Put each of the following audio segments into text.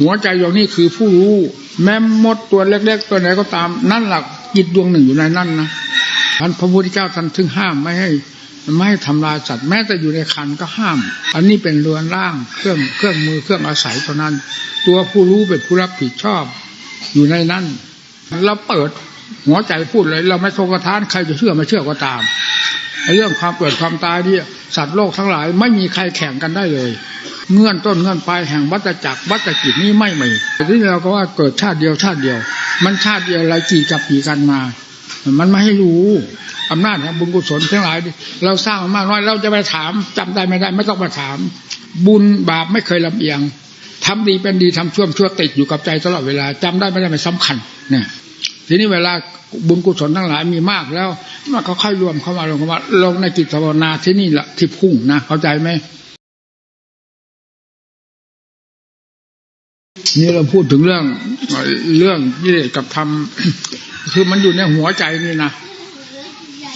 หัวใจดวงนี้คือผู้รู้ แม้มดตัวเล็ก ๆ ตัวไหนก็ตาม นั่นหลักจิตดวงหนึ่งอยู่ในนั่นนะท่านพระพุทธเจ้าท่านถึงห้ามไม่ให้ไม่ให้ทำลายสัตว์แม้แต่อยู่ในคันก็ห้าม อันนี้เป็นเรือนร่างเครื่องเครื่องมือเครื่องอาศัยเท่านั้น ตัวผู้รู้เป็นผู้รับผิดชอบ อยู่ในนั้นเราเปิดหัวใจพูดเลย เราไม่ทงกระทานใครจะเชื่อไม่เชื่อก็ตามเรื่องความเกิดความตายเนี่ยสัตว์โลกทั้งหลาย ไม่มีใครแข่งกันได้เลย เงื่อนต้นเงื่อนปลายแห่งวัฏจักรวัฏกิจนี้ไม่มีแต่ที่เราก็ว่าเกิดชาติเดียวชาติเดียว มันชาติเดียวอะไรกี่กับกี่กันมา มันไม่ให้รู้อำนาจแห่งบุญกุศลทั้งหลาย เราสร้างมากน้อยเราจะไปถามจำได้ไม่ได้ไม่ต้องมาถาม บุญบาปไม่เคยลำเอียงทำดีเป็นดีทำชั่วชั่วติดอยู่กับใจตลอดเวลาจำได้ไม่ได้ไม่สำคัญเนี่ยทีนี้เวลาบุญกุศลทั้งหลายมีมากแล้วมันก็ค่อยรวมเข้ามาลงเข้ามาลงในจิตภาวนาที่นี่แหละที่พุ่งนะเข้าใจไหม นี่เราพูดถึงเรื่องเรื่องกิเลสกับธรรมคือมันอยู่ในหัวใจนี่นะ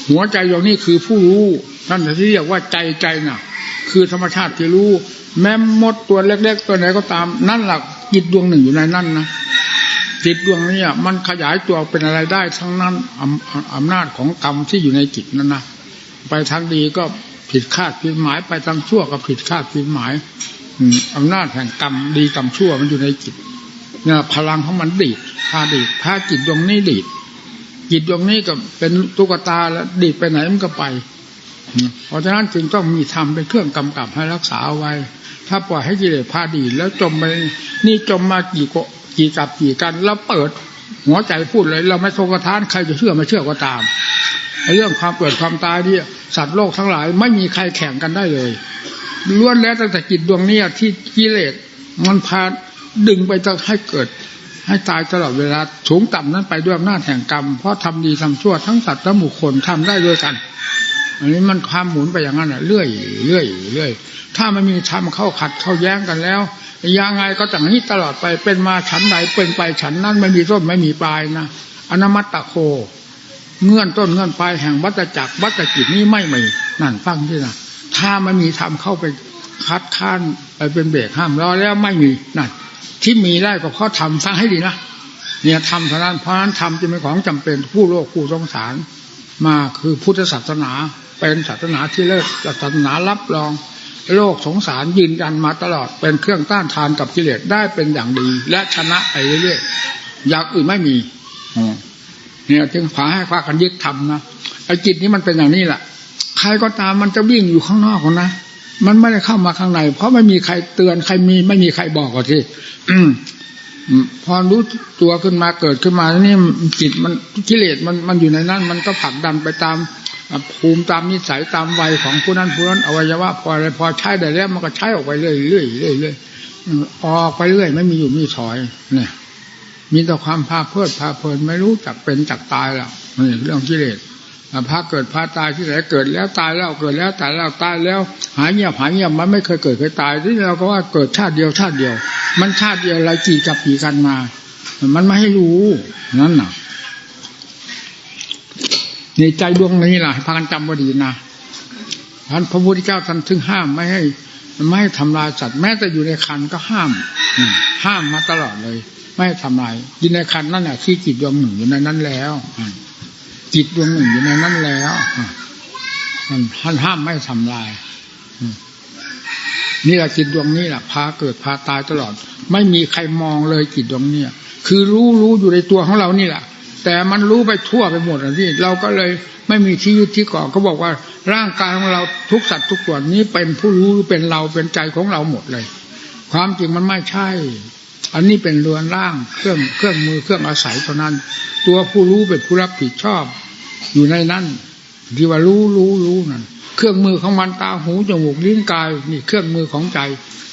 หัวใจดวงนี้คือผู้รู้ท่านที่เรียกว่าใจใจน่ะ คือธรรมชาติที่รู้ แม้มดตัวเล็ก ๆ ตัวไหนก็ตาม นั่นหลักจิตดวงหนึ่งอยู่ในนั่นนะจิตดวงนี้มันขยายตัวเป็นอะไรได้ทั้งนั้นอำอำนาจของกรรมที่อยู่ในจิตนั่นนะไปทางดีก็ผิดคาดผิดหมายไปทางชั่วก็ผิดคาดผิดหมาย อำนาจแห่งกรรมดีกรรมชั่วมันอยู่ในจิตเนี่ยพลังของมันดีดพาดีดพาจิตดวงนี้ดีดจิตดวงนี้ก็เป็นตุ๊กตาแล้วดีดไปไหนมันก็ไป เพราะฉะนั้นจึงต้องมีธรรมเป็นเครื่องกำกับให้รักษาเอาไว้ ถ้าปล่อยให้กิเลสพาดีดแล้วจมไปนี่จมมากี่กกี่กับกี่กัน แล้วเปิดหัวใจพูดเลย เราไม่ทรงกระทานใครจะเชื่อไม่เชื่อก็ตามเรื่องความเกิดความตายเนี่ยสัตว์โลกทั้งหลาย ไม่มีใครแข่งกันได้เลย ล้วนแล้วตั้งแต่จิตดวงนี้ที่กิเลสมันพาดึงไปจะให้เกิด ให้ตายตลอดเวลาสูงต่ำนั้นไปด้วยอำนาจแห่งกรรม เพราะทำดีทำชั่วทั้งสัตว์และบุคคลทำได้ด้วยกัน อันนี้มันความหมุนไปอย่างนั้นอะเรื่อยเรื่อยเรื่อยถ้ามันมีทำเข้าขัดเข้าแย้งกันแล้วยังไงก็อย่างนี้ตลอดไปเป็นมาฉันใดเป็นไปฉันนั้นไม่มีต้นไม่มีปลายนะอนามัตตโค เงื่อนต้นเงื่อนปลายแห่งวัฏจักรวัฏกิจนี้ไม่มีนั่นฟังที่นะ ถ้ามันมีทำเข้าไปคัดค้านไปเป็นเบรกห้ามรอแล้วไม่มีนั่นที่มีได้ก็เพราะทำฟังให้ดีนะเนี่ยทำเท่านั้นเพราะนั้นทำจะเป็นของจำเป็นผู้โลกผู้สงสาร มาคือพุทธศาสนาเป็นศาสนาที่เลิศศาสนารับรอง โลกสงสารยืนยันมาตลอด เป็นเครื่องต้านทานกับกิเลสได้เป็นอย่างดี และชนะไปเรื่อยๆอย่างอื่นไม่มีเนี่ยจึงพาให้พากันยึดทำนะไอ้จิตนี้มันเป็นอย่างนี้แหละ ใครก็ตามมันจะวิ่งอยู่ข้างนอกนะมันไม่ได้เข้ามาข้างใน เพราะไม่มีใครเตือนใครมีไม่มีใครบอกก็ที่อืมอืมพอรู้ตัวขึ้นมาเกิดขึ้นมานี่จิตมันกิเลสมันมันอยู่ในนั้น มันก็ผลักดันไปตามภูมิตามนิสัยตามวัยของผู้นั้นผู้นั้นอวัยวะพออะไรพอใช้ได้แล้ว มันก็ใช้ออกไปเรื่อยเรื่อยเรื่อยเรื่อยออกไปเรื่อยไม่มีอยู่มีถอย เนี่ย มีแต่ความพาเพลิดพาเพลินไม่รู้จักเป็นจักตายแล้วนี่เรื่องกิเลส อะพาเกิดพาตายที่ไหนเกิดแล้วตายแล้วเกิดแล้วตายแล้วตายแล้ว หายเงียบหายเงียบมันไม่เคยเกิดเคยตายที่เราก็ว่าเกิดชาติเดียวชาติเดียว มันชาติเดียวอะไรกี่กับกี่กันมา มันไม่ให้รู้นั่นน่ะในใจดวงนี้ล่ะพากันจำว่าดีนะท่านพระพุทธเจ้าท่านถึงห้ามไม่ให้ไม่ให้ทำลายสัตว์แม้แต่อยู่ในคันก็ห้าม ห้ามมาตลอดเลย ไม่ให้ทำลายยู่ในคันนั่นแหละที่จิตดวงหนึ่งอยู่ในนั้นแล้วอ จิตดวงหนึ่งอยู่ในนั้นแล้วมันท่านห้ามไม่ทำลายนี่แหละจิตดวงนี้แหละพาเกิดพาตายตลอด ไม่มีใครมองเลยจิตดวงเนี้ยคือรู้รู้อยู่ในตัวของเรานี่แหละแต่มันรู้ไปทั่วไปหมดอะที่เราก็เลยไม่มีที่ยึดที่เกาะเขาบอกว่าร่างกายของเราทุกสัตว์ทุกส่วนนี้เป็นผู้รู้เป็นเราเป็นใจของเราหมดเลย ความจริงมันไม่ใช่ อันนี้เป็นเรือนร่างเครื่องเครื่องมือเครื่องอาศัยเท่านั้น ตัวผู้รู้เป็นผู้รับผิดชอบ อยู่ในนั้นที่ว่ารู้รู้รู้นั่นเครื่องมือของมันตาหูจมูกลิ้นกายนี่เครื่องมือของใจ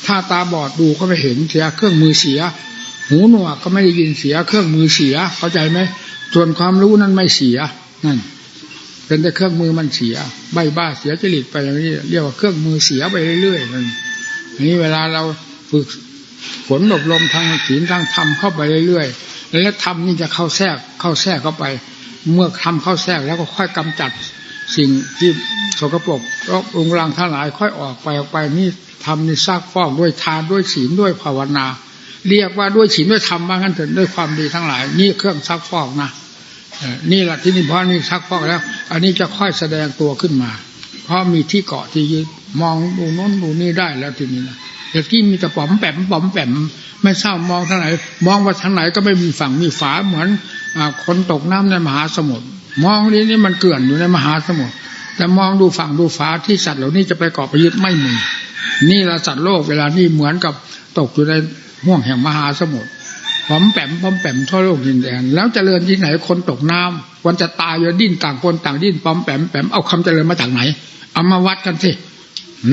ถ้าตาบอดดูก็ไม่เห็นเสีย เครื่องมือเสีย หูหนวกก็ไม่ได้ยินเสีย เครื่องมือเสีย เข้าใจไหมส่วนความรู้นั้นไม่เสียนั่นเป็นแต่เครื่องมือมันเสีย ใบบ้าเสียจริตไปอย่างนี้เรียกว่าเครื่องมือเสียไปเรื่อยๆนั่นนี่เวลาเราฝึกฝนอบรมทางศีลทางธรรมเข้าไปเรื่อยๆแล้วธรรมนี่จะเข้าแทรกเข้าแทรกเข้าไป เมื่อทำเข้าแทรกแล้วก็ค่อยกำจัดสิ่งที่สกปรกรกองรังทั้งหลายค่อยออกไปออกไปนี่ทำนี่ซากฟอกด้วยทานด้วยศีลด้วยภาวนา เรียกว่าด้วยศีลด้วยธรรมว่างั้นเถอะด้วยความดีทั้งหลาย นี่เครื่องซักฟอกนะนี่แหละที่นี่เพราะนี่ซักฟอกแล้ว อันนี้จะค่อยแสดงตัวขึ้นมา เพราะมีที่เกาะที่ยึดมองดูโน้นดูนี่ได้แล้วทีนี้นะแต่ที่มีแต่ป๋อมแปมป๋อมแปมไม่ทรามองทางไหน มองว่าทางไหนก็ไม่มีฝั่งมีฝาเหมือน คนตกน้ำในมหาสมุทรมองนี้นี่มันเกลื่อนอยู่ในมหาสมุทรแต่มองดูฝั่งดูฝาที่สัตว์เหล่านี้จะไปเกาะไปยึดไม่มีนี่ละสัตว์โลกเวลานี้เหมือนกับตกอยู่ในห่วงแห่งมหาสมุทรปอมแปมปอมแปมทั่วโลกดินแดนแล้วเจริญที่ไหนคนตกน้ำวันจะตายอยู่ดิ้นต่างคนต่างดิ้นปอมแปมแปมเอาคำเจริญมาจากไหน เอามาวัดกันสิ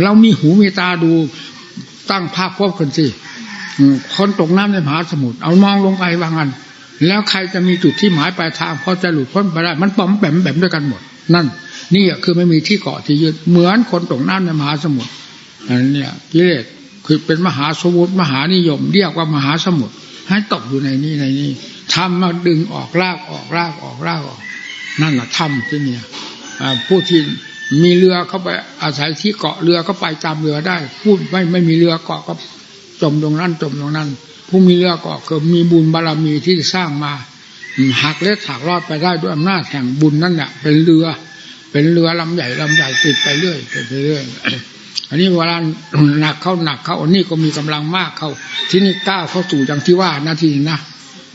เรามีหูมีตาดูตั้งภาพพบกันสิคนตกน้ำในมหาสมุทรเอามองลงไปว่างัน แล้วใครจะมีจุดที่หมายปลายทางพอจะหลุดพ้นไปได้ มันป๋อมแปมแปมด้วยกันหมด นั่น นี่คือไม่มีที่เกาะที่ยึดเหมือนคนตกน้ำในมหาสมุทรอันนี้กิเลสคือเป็นมหาสมุทรมหานิยม เรียกว่ามหาสมุทรให้ตกอยู่ในนี้ในนี้ทำมาดึงออกลากออกลากออกลากออก นั่นแหละทำที่เนี่ยผู้ที่มีเรือเข้าไปอาศัยที่เกาะเรือก็ไปตามเรือได้ผู้ไม่ไม่มีเรือเกาะก็จมตรงนั้นจมตรงนั้น ผู้มีเรือเกาะคือมีบุญบารมีที่สร้างมาหักเล็ดหักรอดไปได้ด้วยอำนาจแห่งบุญนั่นแหละเป็นเรือ เป็นเรือลำใหญ่ลำใหญ่ติดไปเรื่อยไปเรื่อยอันนี้เวลาหนักเข้าหนักเข้าอันนี้ก็มีกำลังมากเข้า ที่นี่ก้าวเข้าสู่อย่างที่ว่านาทีนะ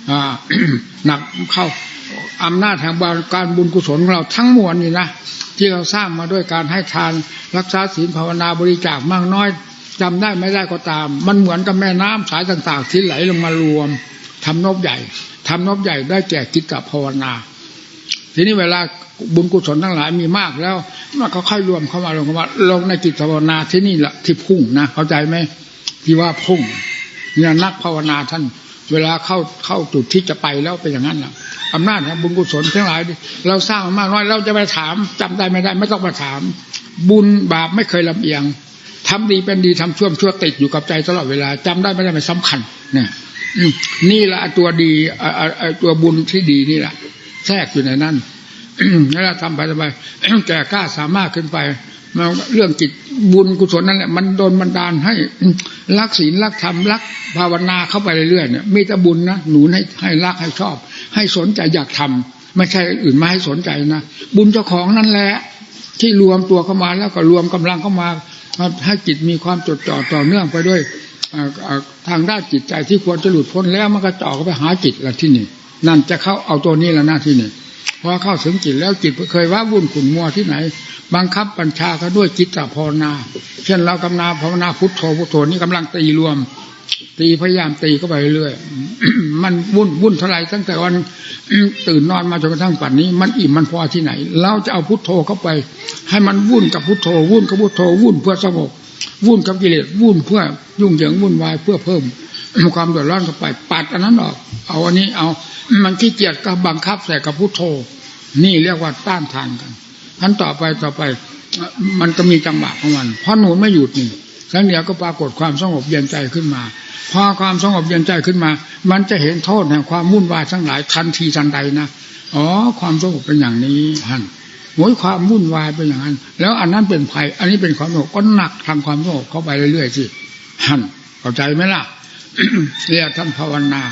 อ่าหนักเข้าอำนาจแห่งบาการบุญกุศลของเราทั้งมวลนี่นะที่เราสร้างมาด้วยการให้ทานรักษาศีลภาวนาบริจาคมากน้อย จำได้ไม่ได้ก็ตาม มันเหมือนกับแม่น้ำสายต่างๆ ที่ไหลลงมารวมทำนบใหญ่ทำนบใหญ่ได้แก่กิจกับภาวนา ทีนี้เวลาบุญกุศลทั้งหลายมีมากแล้วมันก็ค่อยรวมเข้ามาลงมาลงในจิตภาวนาที่นี่แหละที่พุ่งนะเข้าใจไหมที่ว่าพุ่งเนี่ยนักภาวนาท่าน เวลาเข้าเข้าจุดที่จะไปแล้วเป็นอย่างนั้นแหละอำนาจแห่งบุญกุศลทั้งหลาย เราสร้างมากน้อยเราจะไปถามจำได้ไม่ได้ ไม่ต้องมาถาม บุญบาปไม่เคยลำเอียง ทำดีเป็นดีทำชั่วชั่วติดอยู่กับใจตลอดเวลาจำได้ไม่ได้ไม่สำคัญเนี่ยนี่แหละตัวดีตัวบุญที่ดีนี่แหละแทรกอยู่ในนั้นแล้วเราทำไปทำไปแก่กล้าสามารถขึ้นไปมันเรื่องจิตบุญกุศลนั่นแหละมันโดนบันดาลให้รักศีลรักธรรมรักภาวนาเข้าไปเรื่อยๆเนี่ยมีแต่บุญนะหนุนให้ให้รักให้ชอบ ให้สนใจอยากทำไม่ใช่อื่นมาให้สนใจนะบุญเจ้าของนั่นแหละ ที่รวมตัวเข้ามาแล้วก็รวมกำลังเข้ามา ให้จิตมีความจดจ่อต่อเนื่องไปด้วยทางด้านจิตใจที่ควรจะหลุดพ้นแล้วมันก็จ่อเข้าไปหาจิตละที่นี่นั่นจะเข้าเอาตัวนี้แล้วหน้าที่นี่พอเข้าถึงจิตแล้วจิตเคยว่าวุ่นขุ่นมัวที่ไหน บังคับบัญชาก็ด้วยจิตตภาวนา เช่นเรากำนาภาวนาพุทโธพุทโธนี่กำลังตีรวม ตีพยายามตีเข้าไปเรื่อยมันวุ่นวุ่นเท่าไรตั้งแต่วันตื่นนอนมาจนกระทั่งปัจนนี้ มันอิ่มมันพอที่ไหน เราจะเอาพุทโธเข้าไป ให้มันวุ่นกับพุทโธวุ่นกับพุทโธวุ่นเพื่อสงบวุ่นกับกิเลสวุ่นเพื่อยุ่งเหยิงวุ่นวายเพื่อเพิ่มความเดือดร้อนเข้าไปปัดอันนั้นออก เอาอันนี้เอามันขี้เกียจก็บังคับใส่กับพุทโธ นี่เรียกว่าต้านทานกันขั้นต่อไปต่อไป มันก็มีจังหวะของมันเพราะหนูไม่หยุดนี่แล้วเดี๋ยวก็ปรากฏความสงบเย็นใจขึ้นมา พอความสงบเย็นใจขึ้นมา มันจะเห็นโทษแห่งความวุ่นวายทั้งหลายทันทีทันใดนะอ๋อความสงบเป็นอย่างนี้ฮัน โอยความวุ่นวายเป็นอย่างนั้น แล้วอันนั้นเป็นภัย อันนี้เป็นความสงบก็หนักทำความสงบเข้าไปเรื่อยๆสิหันเข้าใจไหมล่ะเรียกท่านภาวนา